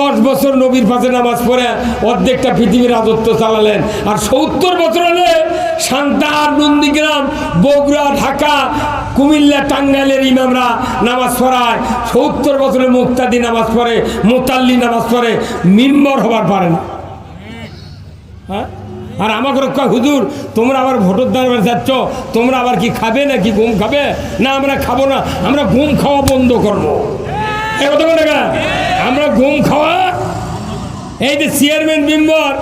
দশ বছর নবীর পাশে নামাজ পড়ে অর্ধেকটা পৃথিবীর রাজত্ব চালালেন। আর সত্তর বছর হলে সান্তার নন্দীগ্রাম, বগুড়া, ঢাকা, কুমিল্লা, টাঙ্গাইলের ইমামরা নামাজ পড়ায়। সত্তর বছরে মুক্তাদি নামাজ পড়ে, মোতাল্লি নামাজ পড়ে, মিম্বর হবার পারে না। হ্যাঁ? আর আমাকে রক্ষা, হুজুর, তোমরা আবার ভোটের দাঁড়াবে যাচ্ছ, তোমরা আবার কি খাবে নাকি ঘুম খাবে? না, আমরা খাব না, আমরা ঘুম খাওয়া বন্ধ করব। আমরা ঘুম খাওয়া, এই যে চেয়ারম্যান মেম্বার,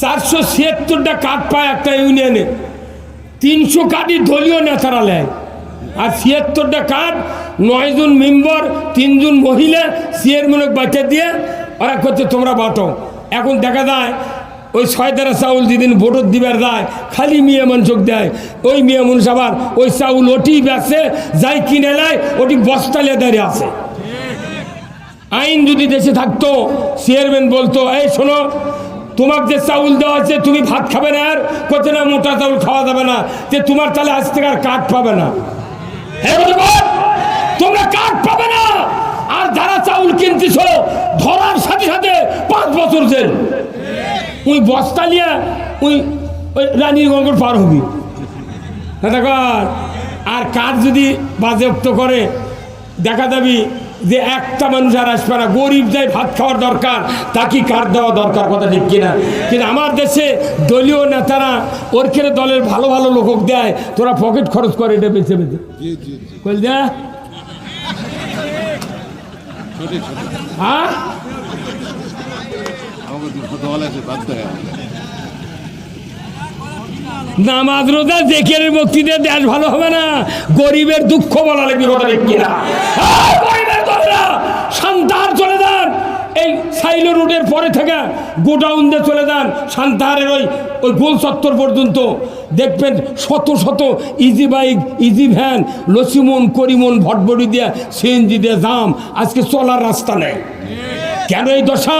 চারশো ছিয়াত্তরটা কার্ড পায় একটা ইউনিয়নে। তিনশো কার্ডই দলীয় নেতারা নেয় আর ছিয়াত্তরটা কার্ড নয়জন মেম্বার, তিনজন মহিলা চেয়ারম্যানকে বাচ্চা দিয়ে ওরা করছে, তোমরা বাটো এখন দেখা যায়, ওই ছয়দারা চাউল যেদিন ভোটর দিবার যায়, খালি মেয়ে মানুষক দেয়। ওই মেয়ে মানুষ আবার ওই চাউল ওটি বেছে যাই কিনে নেয়, ওটি বস্তা লেদারে আছে। আইন যদি দেশে থাকতো, চেয়ারম্যান বলতো, এই শোনো তোমার যে চাউল দেওয়া আছে, তুমি ভাত খাবে না আর? করছে না, মোটা চাউল খাওয়া যাবে না। যে তোমার তাহলে আজ থেকে আর কাঠ পাবে না? তোমরা কাঠ পাবে না। আর যারা চাউল কিনতেছ, ধরার সাথে সাথে পাঁচ বছর জেল। ওই বস্তা নিয়ে ওই ওই রানীগঞ্জ পার হবি। আর কাঠ যদি বাজেপ্ত করে, দেখা যাবি যে একটা মানুষ আর আসবে না গরিব যাই ভাত খাওয়ার দরকার তাকে কার দেওয়া দরকার কথা ঠিক কিনা? কিন্তু আমার দেশে দলীয় নেতারা ওর খেলে দলের ভালো ভালো লোক দেয় তোরা পকেট খরচ করে এটা বেছে বেছে বল হ্যাঁ? নামাজ রোজা দেখে বক্তৃতা দেশ ভালো হবে না। গরিবের দুঃখ বলা লাগবে কথা ঠিক কিনা? চলে যান। এই সাইলো পরে থেকে গোডাউন দিয়ে চলে যান ওই ওই চত্বর পর্যন্ত। দেখবেন শত শত ইজি বাইক ইজি ভ্যান লসিমন, করিমন ভটভটি দিয়ে, সিএনজি দিয়ে জাম। আজকে চলার রাস্তা নেই। কেন এই দশা?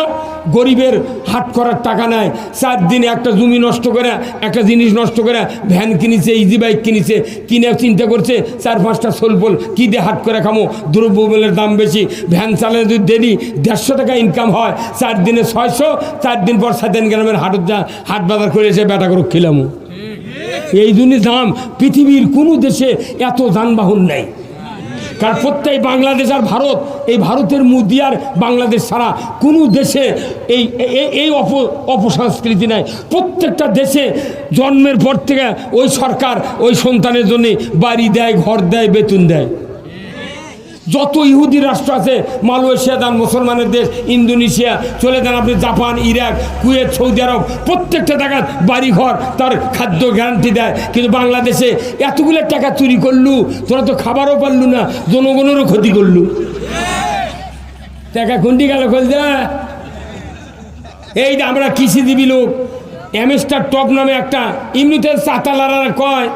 গরিবের হাট করার টাকা নেয় চার দিনে একটা জমি নষ্ট করে, একটা জিনিস নষ্ট করে, ভ্যান কিনেছে ইজি বাইক কিনেছে, কিনে চিন্তা করছে, চার পাঁচটা সোলপোল কী দিয়ে হাট করে খামো? দ্রব্যমূল্যের দাম বেশি, ভ্যান চালানো যদি দেরি, দেড়শো টাকা ইনকাম হয়, চার দিনে ছয়শো, চার দিন পর সাতেন গ্রামের হাটের যা হাট বাজার করে এসে বেটা করে খেলামো। এই জন্য দাম পৃথিবীর কোনো দেশে এত যানবাহন নেই। কারণ প্রত্যেক বাংলাদেশ আর ভারত, এই ভারতের মুদি আর বাংলাদেশ ছাড়া কোনো দেশে এই, এই- অপ, অপসংস্কৃতি নাই। প্রত্যেকটা দেশে জন্মের পর থেকে ওই সরকার ওই সন্তানের জন্যে বাড়ি দেয়, ঘর দেয়, বেতন দেয়। যত ইহুদি রাষ্ট্র আছে, মালয়েশিয়া দান, মুসলমানের দেশ, ইন্দোনেশিয়া, চলে যান আপনি জাপান, ইরাক, কুয়েত, সৌদি আরব, প্রত্যেকটা জায়গায় বাড়ি ঘর তার খাদ্য গ্যারান্টি দেয়। কিন্তু বাংলাদেশে এতগুলো টাকা চুরি করলু, তোরা তো খাবারও পারলু না, জনগণেরও ক্ষতি করলু। টাকা খুন্ডি গেল খুলতে এই আমরা কৃষিজীবী লোক, অ্যামেস্টার টপ নামে একটা এমনিতে চাতালারা কয়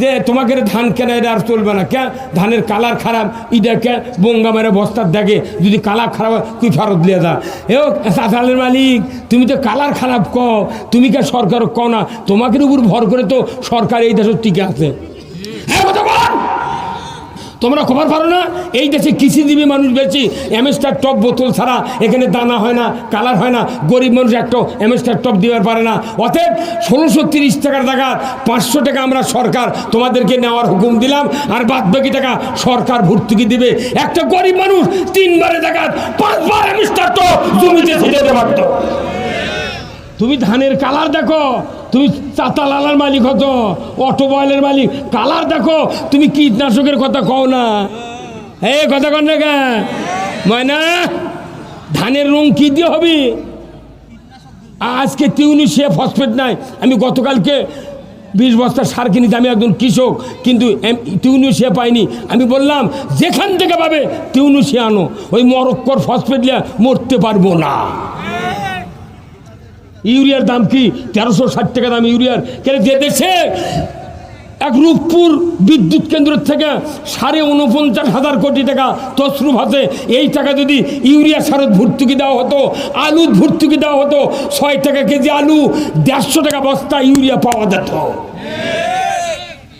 যে তোমাকে ধান কেনা, এটা আর চলবে না। কেন ধানের কালার খারাপ, ইটা কে? বঙ্গা মেরে বস্তার দেখে যদি কালার খারাপ হয়, তুই ফেরত দিয়ে দা এ চাতালের মালিক, তুমি তো কালার খারাপ কও, তুমি কে সরকার কও না। তোমাকে উপর ভর করে তো সরকার এই দেশের টিকে আছে। হ্যাঁ কথা বল! তোমরা খবর পারো না? এই দেশে কৃষিজীবী মানুষ বেশি। এমএসটার টপ বোতল ছাড়া এখানে দানা হয় না, কালার হয় না। গরিব মানুষ একটা এমএসটার টপ দিবার পারে না। অতএব ষোলোশো তিরিশ টাকার টাকা পাঁচশো টাকা আমরা সরকার তোমাদেরকে নেওয়ার হুকুম দিলাম, আর বাদ বাকি টাকা সরকার ভর্তুকি দিবে। একটা গরিব মানুষ তিনবারে টাকা পাঁচবার এমএসটার টপ জমিতে তুমি ধানের কালার দেখো। তুমি চাতালালার মালিক হতো, অটোমোবাইলের মালিক। কালার দেখো, তুমি কীটনাশকের কথা কও না। হে, কথা কন না কেন? ময়না, ধানের রং কী দিয়ে হবে? আজকে তিউনিশিয়া ফসফেট নাই। আমি গতকালকে বিশ বস্তা সার কিনিতে আমি একজন কৃষক, কিন্তু তিউনিশিয়া পাইনি। আমি বললাম, যেখান থেকে পাবে তিউনিশিয়া আনো। ওই মরক্কর ফসফেট নিয়ে মরতে পারব না। ইউরিয়ার দাম কি? তেরোশো ষাট টাকা দাম ইউরিয়ার। কেন যে দেশে এক রূপপুর বিদ্যুৎ কেন্দ্রের থেকে সাড়ে উনপঞ্চাশ হাজার কোটি টাকা তসরুপ আছে এই টাকা যদি ইউরিয়া সারত ভর্তুকি দেওয়া হতো, আলুর ভর্তুকি দেওয়া হতো, ছয় টাকা কেজি আলু, দেড়শো টাকা বস্তা ইউরিয়া পাওয়া যেত।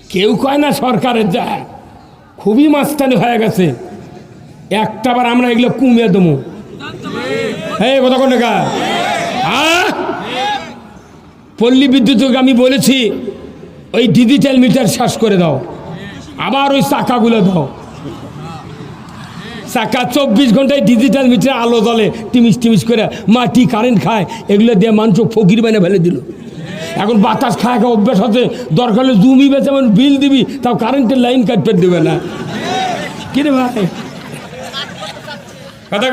কেউ কয় না সরকারের যায় খুবই মাস্তানি হয়ে গেছে। একটা একটাবার আমরা এগুলো কমিয়ে দেবো। এই কথা কোন কা? আহ? পল্লী বিদ্যুৎকে আমি বলেছি ওই ডিজিটাল মিটার শ্বাস করে দাও। আবার ওই চাকাগুলো দাও। চাকা চব্বিশ ঘন্টায় ডিজিটাল মিটার আলো জ্বলে টিমিস টিমিস করে মাটি কারেন্ট খায় এগুলো দিয়ে মানুষ ফকির বানিয়ে ফেলে দিল। এখন বাতাস খায় খায় অভ্যাস আছে দরকার হলে জমি বেচে যেমন বিল দিবি তাও কারেন্টের লাইন কাটতে দেবে না। কিরে ভাই? কথা